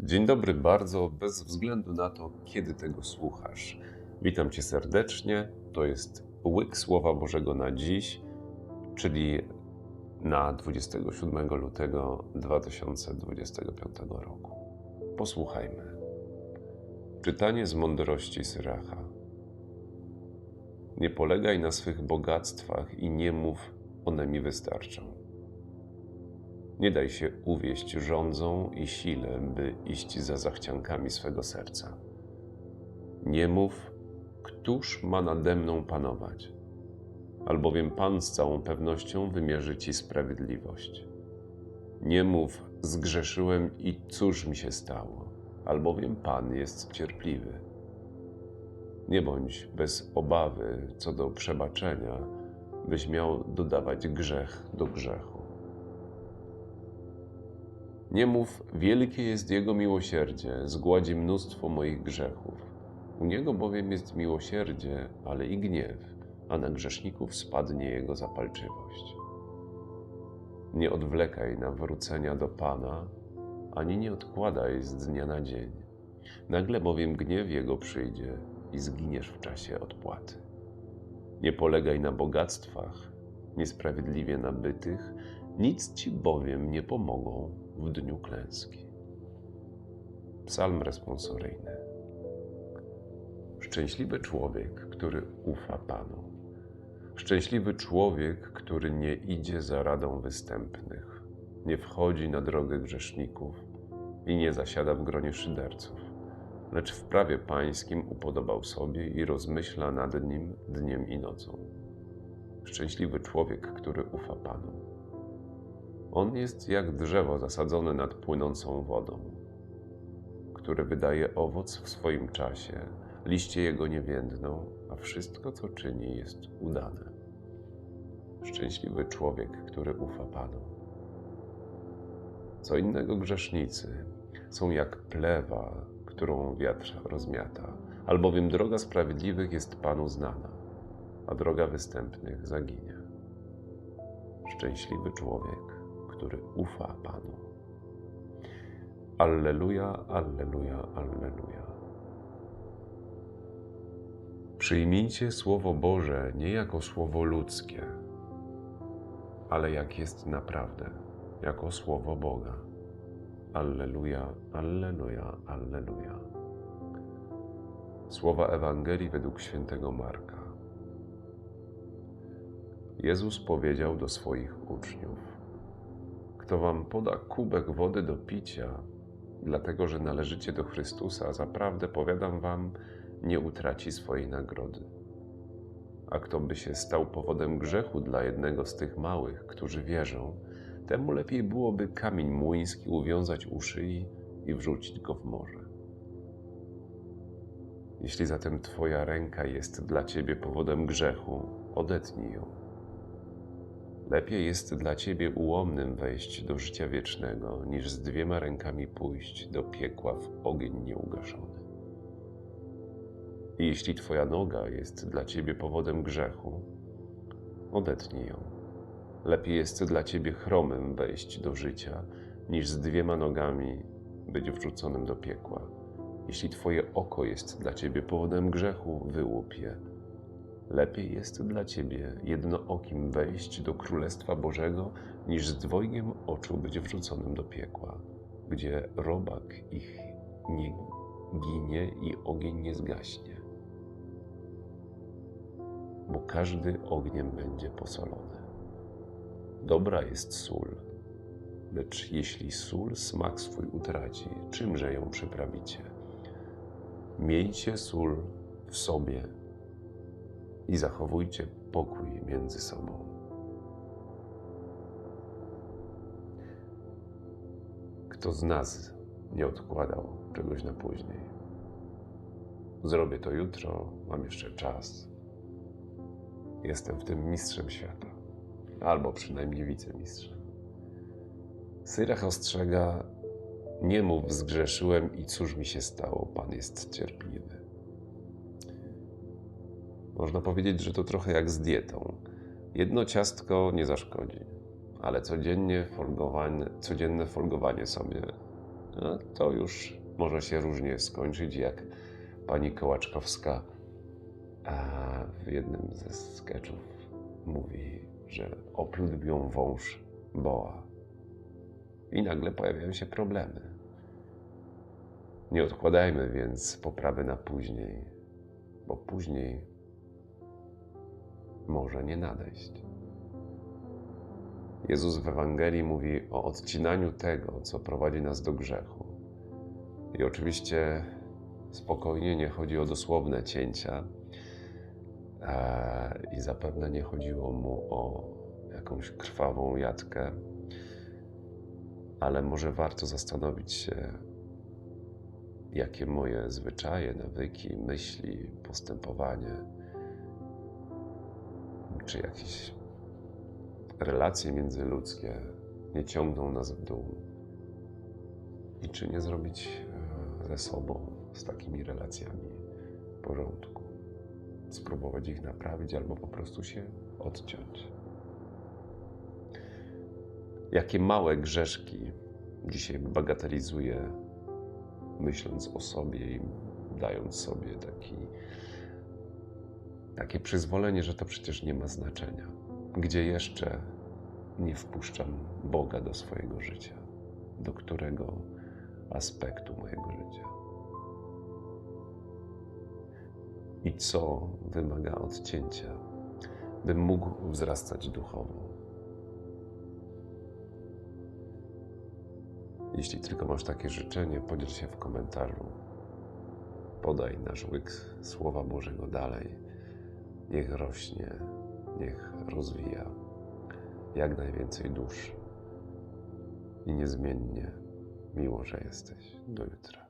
Dzień dobry bardzo, bez względu na to, kiedy tego słuchasz. Witam Cię serdecznie. To jest łyk Słowa Bożego na dziś, czyli na 27 lutego 2025 roku. Posłuchajmy. Czytanie z mądrości Syracha. Nie polegaj na swych bogactwach i nie mów, one mi wystarczą. Nie daj się uwieść rządzą i sile, by iść za zachciankami swego serca. Nie mów, któż ma nade mną panować, albowiem Pan z całą pewnością wymierzy ci sprawiedliwość. Nie mów, zgrzeszyłem i cóż mi się stało, albowiem Pan jest cierpliwy. Nie bądź bez obawy co do przebaczenia, byś miał dodawać grzech do grzechu. Nie mów, wielkie jest Jego miłosierdzie, zgładzi mnóstwo moich grzechów. U Niego bowiem jest miłosierdzie, ale i gniew, a na grzeszników spadnie Jego zapalczywość. Nie odwlekaj nawrócenia do Pana, ani nie odkładaj z dnia na dzień. Nagle bowiem gniew Jego przyjdzie i zginiesz w czasie odpłaty. Nie polegaj na bogactwach, niesprawiedliwie nabytych, nic ci bowiem nie pomogą w dniu klęski. Psalm responsoryjny. Szczęśliwy człowiek, który ufa Panu. Szczęśliwy człowiek, który nie idzie za radą występnych, nie wchodzi na drogę grzeszników i nie zasiada w gronie szyderców, lecz w prawie pańskim upodobał sobie i rozmyśla nad nim dniem i nocą. Szczęśliwy człowiek, który ufa Panu. On jest jak drzewo zasadzone nad płynącą wodą, które wydaje owoc w swoim czasie, liście jego nie więdną, a wszystko, co czyni, jest udane. Szczęśliwy człowiek, który ufa Panu. Co innego grzesznicy są jak plewa, którą wiatr rozmiata, albowiem droga sprawiedliwych jest Panu znana, a droga występnych zaginie. Szczęśliwy człowiek, który ufa Panu. Alleluja, alleluja, alleluja. Przyjmijcie Słowo Boże nie jako Słowo ludzkie, ale jak jest naprawdę, jako Słowo Boga. Alleluja, alleluja, alleluja. Słowa Ewangelii według świętego Marka. Jezus powiedział do swoich uczniów: Kto wam poda kubek wody do picia, dlatego że należycie do Chrystusa, zaprawdę powiadam wam, nie utraci swojej nagrody. A kto by się stał powodem grzechu dla jednego z tych małych, którzy wierzą, temu lepiej byłoby kamień młyński uwiązać u szyi i wrzucić go w morze. Jeśli zatem Twoja ręka jest dla Ciebie powodem grzechu, odetnij ją. Lepiej jest dla Ciebie ułomnym wejść do życia wiecznego, niż z dwiema rękami pójść do piekła w ogień nieugaszony. I jeśli Twoja noga jest dla Ciebie powodem grzechu, odetnij ją. Lepiej jest dla Ciebie chromym wejść do życia, niż z dwiema nogami być wrzuconym do piekła. Jeśli Twoje oko jest dla Ciebie powodem grzechu, wyłup je. Lepiej jest dla Ciebie jednookim wejść do Królestwa Bożego, niż z dwojgiem oczu być wrzuconym do piekła, gdzie robak ich nie ginie i ogień nie zgaśnie bo każdy ogniem będzie posolony. Dobra jest sól, lecz jeśli sól smak swój utraci, czymże ją przyprawicie? Miejcie sól w sobie i zachowujcie pokój między sobą. Kto z nas nie odkładał czegoś na później? Zrobię to jutro, mam jeszcze czas Jestem w tym mistrzem świata, albo przynajmniej wicemistrzem. Syrach ostrzega: Nie mów, zgrzeszyłem i cóż mi się stało, Pan jest cierpliwy. Można powiedzieć, że to trochę jak z dietą. Jedno ciastko nie zaszkodzi, ale codziennie folgowanie, codzienne folgowanie sobie no, to już może się różnie skończyć, jak pani Kołaczkowska w jednym ze sketchów mówi, że oplótł ją wąż boa. I nagle pojawiają się problemy. Nie odkładajmy więc poprawy na później, bo później może nie nadejść. Jezus w Ewangelii mówi o odcinaniu tego, co prowadzi nas do grzechu. I oczywiście spokojnie nie chodzi o dosłowne cięcia, e, i zapewne nie chodziło mu o jakąś krwawą jatkę, ale może warto zastanowić się, jakie moje zwyczaje, nawyki, myśli, postępowanie, czy jakieś relacje międzyludzkie nie ciągną nas w dół i czy nie zrobić e, ze sobą, z takimi relacjami porządku. Spróbować ich naprawić albo po prostu się odciąć. Jakie małe grzeszki dzisiaj bagatelizuję, myśląc o sobie i dając sobie taki, takie przyzwolenie, że to przecież nie ma znaczenia. Gdzie jeszcze nie wpuszczam Boga do swojego życia? Do którego aspektu mojego życia? I co wymaga odcięcia, bym mógł wzrastać duchowo? Jeśli tylko masz takie życzenie, podziel się w komentarzu. Podaj nasz łyk Słowa Bożego dalej. Niech rośnie, niech rozwija jak najwięcej dusz. I niezmiennie miło, że jesteś. Do jutra.